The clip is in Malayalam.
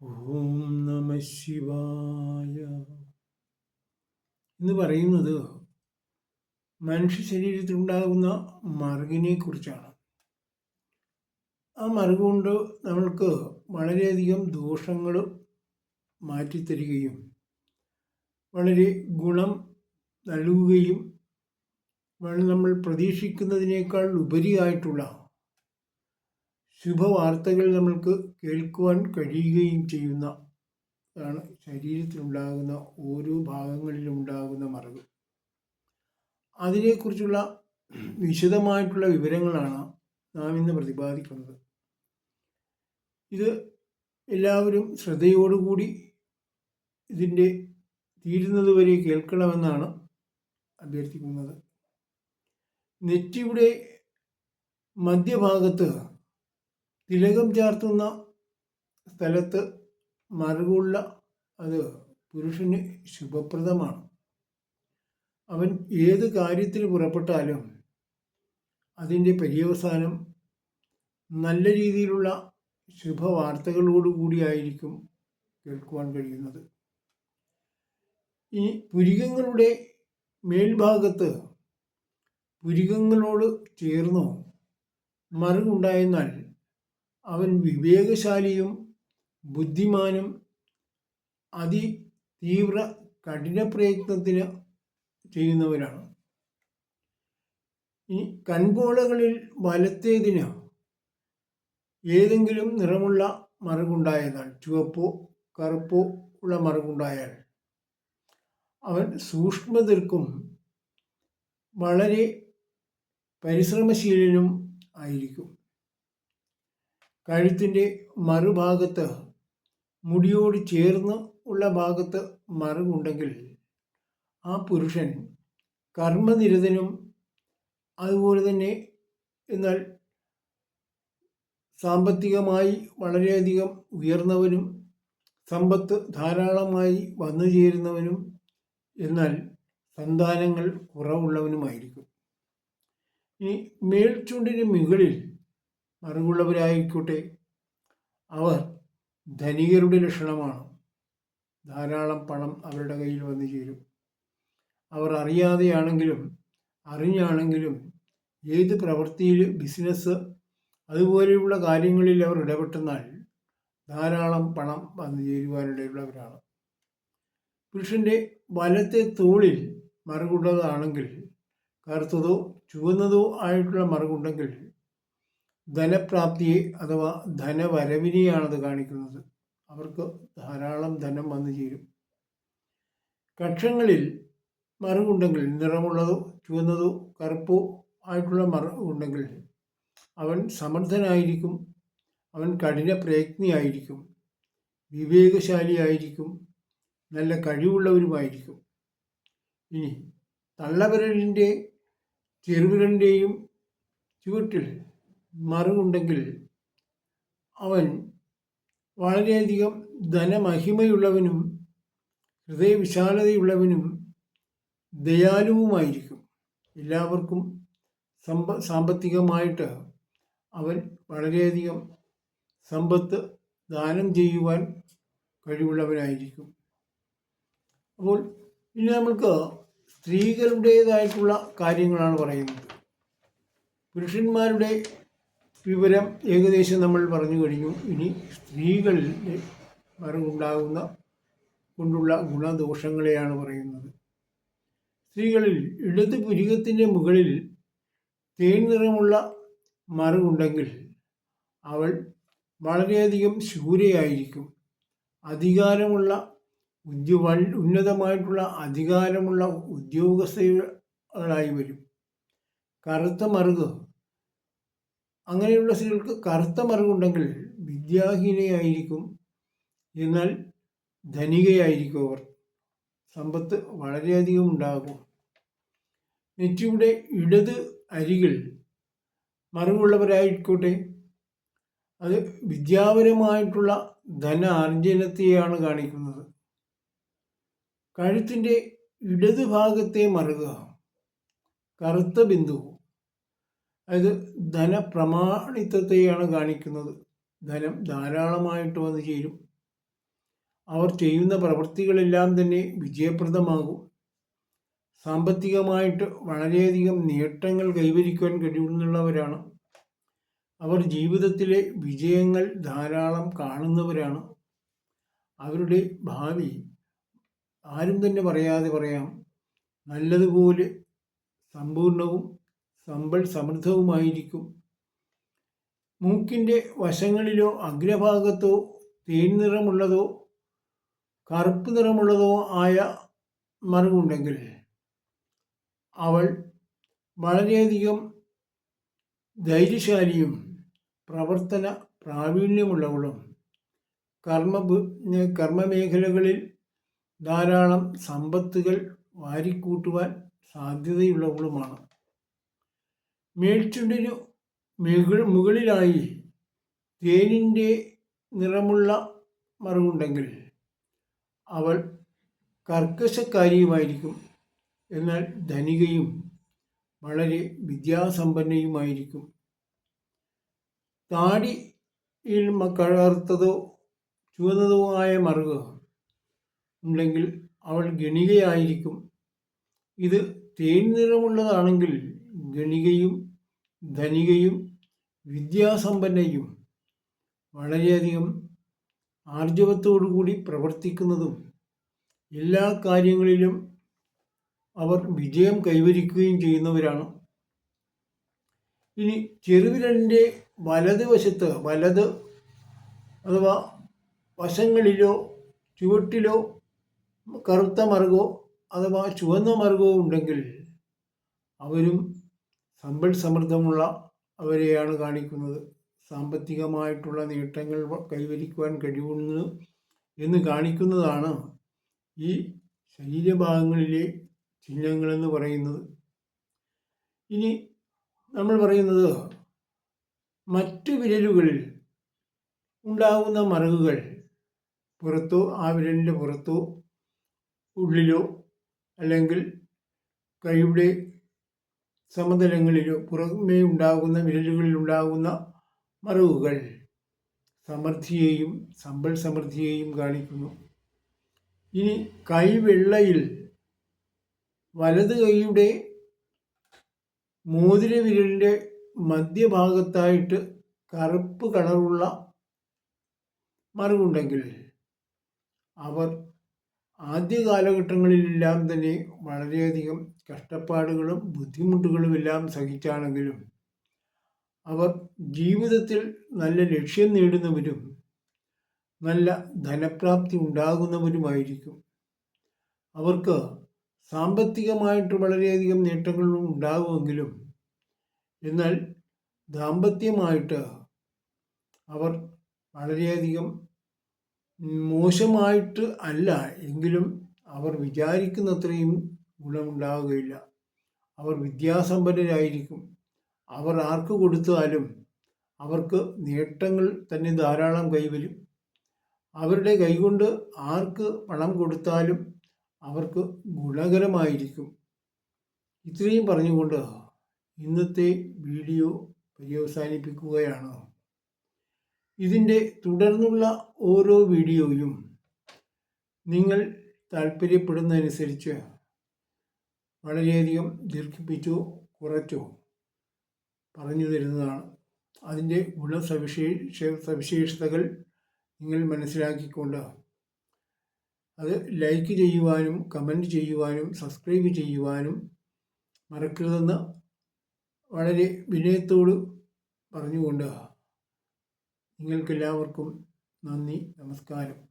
ഓം നമ ശിവായ. എന്ന് പറയുന്നത് മനുഷ്യ ശരീരത്തിലുണ്ടാകുന്ന മറുകിനെ കുറിച്ചാണ്. ആ മറുകൊണ്ട് നമ്മൾക്ക് വളരെയധികം ദോഷങ്ങൾ മാറ്റിത്തരികയും വളരെ ഗുണം നൽകുകയും നമ്മൾ പ്രതീക്ഷിക്കുന്നതിനേക്കാൾ ഉപരിയായിട്ടുള്ള ശുഭവാർത്തകൾ നമ്മൾക്ക് കേൾക്കുവാൻ കഴിയുകയും ചെയ്യുന്ന ആണ് ശരീരത്തിലുണ്ടാകുന്ന ഓരോ ഭാഗങ്ങളിലും ഉണ്ടാകുന്ന മറവ്. അതിനെക്കുറിച്ചുള്ള വിശദമായിട്ടുള്ള വിവരങ്ങളാണ് നാം ഇന്ന് പ്രതിപാദിക്കുന്നത്. ഇത് എല്ലാവരും ശ്രദ്ധയോടുകൂടി ഇതിന്റെ തീരുന്നതുവരെ കേൾക്കണമെന്നാണ് അഭ്യർത്ഥിക്കുന്നത്. നെറ്റിയുടെ മധ്യഭാഗത്ത് തിലകം ചാർത്തുന്ന സ്ഥലത്ത് മറുകുള്ള അത് പുരുഷന് ശുഭപ്രദമാണ്. അവൻ ഏത് കാര്യത്തിന് പുറപ്പെട്ടാലും അതിന്റെ പര്യവസാനം നല്ല രീതിയിലുള്ള ശുഭവാർത്തകളോടുകൂടിയായിരിക്കും കേൾക്കുവാൻ കഴിയുന്നത്. ഈ പുരികങ്ങളുടെ മേൽഭാഗത്ത് പുരികങ്ങളോട് ചേർന്നോ മറുകുണ്ടായെന്നാൽ അവൻ വിവേകശാലിയും ബുദ്ധിമാനും അതി തീവ്ര കഠിന പ്രയത്നത്തിന് ചെയ്യുന്നവരാണ്. ഈ കൺപോളകളിൽ വലത്തേതിന് ഏതെങ്കിലും നിറമുള്ള മറുകുണ്ടായതാൽ ചുവപ്പോ കറുപ്പോ ഉള്ള മറുകുണ്ടായാൽ അവൻ സൂക്ഷ്മതർക്കും വളരെ പരിശ്രമശീലനും ആയിരിക്കും. കഴുത്തിന്റെ മറുഭാഗത്ത് മുടിയോട് ചേർന്ന് ഉള്ള ഭാഗത്ത് മറുകുണ്ടെങ്കിൽ ആ പുരുഷൻ കർമ്മനിരതനും അതുപോലെ തന്നെ എന്നാൽ സാമ്പത്തികമായി വളരെയധികം ഉയർന്നവനും സമ്പത്ത് ധാരാളമായി വന്നു ചേരുന്നവനും എന്നാൽ സന്താനങ്ങൾ കുറവുള്ളവനുമായിരിക്കും. ഇനി മേൽച്ചുണ്ടിന് മുകളിൽ അറിവുള്ളവരായിക്കോട്ടെ. അവർ ധനികരുടെ ലക്ഷണമാണ്. ധാരാളം പണം അവരുടെ കയ്യിൽ വന്നു ചേരും. അവർ അറിയാതെയാണെങ്കിലും അറിഞ്ഞാണെങ്കിലും ഏത് പ്രവൃത്തിയിൽ ബിസിനസ് അതുപോലെയുള്ള കാര്യങ്ങളിൽ അവർ ഇടപെട്ടെന്നാൽ ധാരാളം പണം വന്നു ചേരുവാനിടയുള്ളവരാണ്. പുരുഷന്റെ വലത്തെ തോളിൽ മറുകുള്ളതാണെങ്കിൽ കറുത്തതോ ചുവന്നതോ ആയിട്ടുള്ള മറുകുണ്ടെങ്കിൽ ധനപ്രാപ്തിയെ അഥവാ ധനവരവിനെയാണത് കാണിക്കുന്നത്. അവർക്ക് ധാരാളം ധനം വന്നു ചേരും. കക്ഷങ്ങളിൽ മറുകുണ്ടെങ്കിൽ നിറമുള്ളതോ ചുവന്നതോ കറുപ്പോ ആയിട്ടുള്ള മറുകുണ്ടെങ്കിൽ അവൻ സമർത്ഥനായിരിക്കും. അവൻ കഠിന പ്രയത്നിയായിരിക്കും. വിവേകശാലിയായിരിക്കും. നല്ല കഴിവുള്ളവരുമായിരിക്കും. ഇനി തള്ളവിരലിന്റെ ചെറുവിരലിന്റെയും ചുവട്ടിൽ മറുകുണ്ടെങ്കിൽ അവൻ വളരെയധികം ധനമഹിമയുള്ളവനും ഹൃദയവിശാലതയുള്ളവനും ദയാലുവുമായിരിക്കും. എല്ലാവർക്കും സമ്പ സാമ്പത്തികമായിട്ട് അവൻ വളരെയധികം സമ്പത്ത് ദാനം ചെയ്യുവാൻ കഴിവുള്ളവനായിരിക്കും. അപ്പോൾ ഇനി നമുക്ക് സ്ത്രീകളുടേതായിട്ടുള്ള കാര്യങ്ങളാണ് പറയുന്നത്. പുരുഷന്മാരുടെ വിവരം ഏകദേശം നമ്മൾ പറഞ്ഞു കഴിഞ്ഞു. ഇനി സ്ത്രീകളിൽ മറിവുണ്ടാകുന്ന കൊണ്ടുള്ള ഗുണദോഷങ്ങളെയാണ് പറയുന്നത്. സ്ത്രീകളിൽ ഇടത് പുരികത്തിന്റെ മുകളിൽ തേൻ നിറമുള്ള മറിവുണ്ടെങ്കിൽ അവൾ വളരെയധികം ശൂരയായിരിക്കും. അധികാരമുള്ള ഉദ്യോ ഉന്നതമായിട്ടുള്ള അധികാരമുള്ള ഉദ്യോഗസ്ഥകളായി വരും. കറുത്ത മറുക് അങ്ങനെയുള്ള സ്ത്രീകൾക്ക് കറുത്ത മറുകുണ്ടെങ്കിൽ വിദ്യാഹീനയായിരിക്കും. എന്നാൽ ധനികയായിരിക്കും അവർ. സമ്പത്ത് വളരെയധികം ഉണ്ടാകും. നെറ്റിയുടെ ഇടത് അരികിൽ മറിവുള്ളവരായിക്കോട്ടെ അത് വിദ്യാപരമായിട്ടുള്ള ധന ആർജനത്തെയാണ് കാണിക്കുന്നത്. കഴുത്തിന്റെ ഇടത് ഭാഗത്തെ മറുക കറുത്ത ബിന്ദു. അതായത് ധനപ്രമാണിത്വത്തെയാണ് കാണിക്കുന്നത്. ധനം ധാരാളമായിട്ട് വന്നു ചേരും. അവർ ചെയ്യുന്ന പ്രവൃത്തികളെല്ലാം തന്നെ വിജയപ്രദമാകും. സാമ്പത്തികമായിട്ട് വളരെയധികം നേട്ടങ്ങൾ കൈവരിക്കുവാൻ കഴിവുള്ളവരാണ്. അവർ ജീവിതത്തിലെ വിജയങ്ങൾ ധാരാളം കാണുന്നവരാണ്. അവരുടെ ഭാവി ആരും തന്നെ പറയാതെ പറയാം. നല്ലതുപോലെ സമ്പൂർണവും സമ്പൽ സമൃദ്ധവുമായിരിക്കും. മൂക്കിന്റെ വശങ്ങളിലോ അഗ്രഭാഗത്തോ തേൻ നിറമുള്ളതോ കറുപ്പ് നിറമുള്ളതോ ആയ മറുകുണ്ടെങ്കിൽ അവൾ വളരെയധികം ധൈര്യശാലിയും പ്രവർത്തന പ്രാവീണ്യമുള്ളവളും. കർമ്മ കർമ്മമേഖലകളിൽ ധാരാളം സമ്പത്തുകൾ വാരിക്കൂട്ടുവാൻ സാധ്യതയുള്ളവളുമാണ്. മേൽച്ചുണ്ടിനു മുകളിലായി തേനിന്റെ നിറമുള്ള മറവുണ്ടെങ്കിൽ അവൾ കർക്കശക്കാരിയുമായിരിക്കും. എന്നാൽ ധനികയും വളരെ വിദ്യാസമ്പന്നയുമായിരിക്കും. താടിയിൽ കലർത്തതോ ചുവന്നതോ ആയ മറുക ഉണ്ടെങ്കിൽ അവൾ ഗണികയായിരിക്കും. ഇത് തേൻ നിറമുള്ളതാണെങ്കിൽ ഗണികയും ധനികയും വിദ്യാസമ്പന്നയും വളരെയധികം ആർജവത്തോടുകൂടി പ്രവർത്തിക്കുന്നതും എല്ലാ കാര്യങ്ങളിലും അവർ വിജയം കൈവരിക്കുകയും ചെയ്യുന്നവരാണ്. ഇനി ചെറുവിരലിന്റെ വലതുവശത്ത് വലത് അഥവാ വശങ്ങളിലോ ചുവട്ടിലോ കറുത്ത മറുകോ അഥവാ ചുവന്ന മറുകോ ഉണ്ടെങ്കിൽ അവരും സമ്പൽ സമൃദ്ധമുള്ള അവരെയാണ് കാണിക്കുന്നത്. സാമ്പത്തികമായിട്ടുള്ള നേട്ടങ്ങൾ കൈവരിക്കുവാൻ കഴിയുന്നു എന്ന് കാണിക്കുന്നതാണ് ഈ ശരീരഭാഗങ്ങളിലെ ചിഹ്നങ്ങളെന്ന് പറയുന്നത്. ഇനി നമ്മൾ പറയുന്നത് മറ്റു വിരലുകളിൽ ഉണ്ടാകുന്ന മറകുകൾ പുറത്തോ ആ വിരലിന്റെ പുറത്തോ ഉള്ളിലോ അല്ലെങ്കിൽ കൈയുടെ സമതലങ്ങളിലോ പുറമേ ഉണ്ടാകുന്ന വിരലുകളിൽ ഉണ്ടാകുന്ന മറവുകൾ സമൃദ്ധിയെയും സമ്പൽ സമൃദ്ധിയെയും കാണിക്കുന്നു. ഇനി കൈവെള്ളയിൽ വലത് കൈയുടെ മോതിര വിരലിന്റെ മധ്യഭാഗത്തായിട്ട് കറുപ്പ് കളറുള്ള മറിവുണ്ടെങ്കിൽ അവർ ആദ്യ കാലഘട്ടങ്ങളിലെല്ലാം തന്നെ വളരെയധികം കഷ്ടപ്പാടുകളും ബുദ്ധിമുട്ടുകളുമെല്ലാം സഹിച്ചാണെങ്കിലും അവർ ജീവിതത്തിൽ നല്ല ലക്ഷ്യം നേടുന്നവരും നല്ല ധനപ്രാപ്തി ഉണ്ടാകുന്നവരുമായിരിക്കും. അവർക്ക് സാമ്പത്തികമായിട്ട് വളരെയധികം നേട്ടങ്ങളും ഉണ്ടാകുമെങ്കിലും എന്നാൽ ദാമ്പത്യമായിട്ട് അവർ വളരെയധികം മോശമായിട്ട് അല്ല. എങ്കിലും അവർ വിചാരിക്കുന്നത്രയും ഗുണമുണ്ടാവുകയില്ല. അവർ വിദ്യാസമ്പന്നരായിരിക്കും. അവർ ആർക്ക് കൊടുത്താലും അവർക്ക് നേട്ടങ്ങൾ തന്നെ ധാരാളം കൈവരും. അവരുടെ കൈകൊണ്ട് ആർക്ക് പണം കൊടുത്താലും അവർക്ക് ഗുണകരമായിരിക്കും. ഇത്രയും പറഞ്ഞുകൊണ്ട് ഇന്നത്തെ വീഡിയോ പര്യവസാനിപ്പിക്കുകയാണ്. ഇതിന്റെ തുടർന്നുള്ള ഓരോ വീഡിയോയും നിങ്ങൾ താല്പര്യപ്പെടുന്നതനുസരിച്ച് വളരെയധികം ദീർഘിപ്പിച്ചോ കുറച്ചോ പറഞ്ഞു തരുന്നതാണ്. അതിന്റെ ഗുണസവിശേഷ സവിശേഷതകൾ നിങ്ങൾ മനസ്സിലാക്കിക്കൊണ്ട് അത് ലൈക്ക് ചെയ്യുവാനും കമന്റ് ചെയ്യുവാനും സബ്സ്ക്രൈബ് ചെയ്യുവാനും മറക്കരുതെന്ന് വളരെ വിനയത്തോട് പറഞ്ഞുകൊണ്ട് നിങ്ങൾക്കെല്ലാവർക്കും നന്ദി നമസ്കാരം.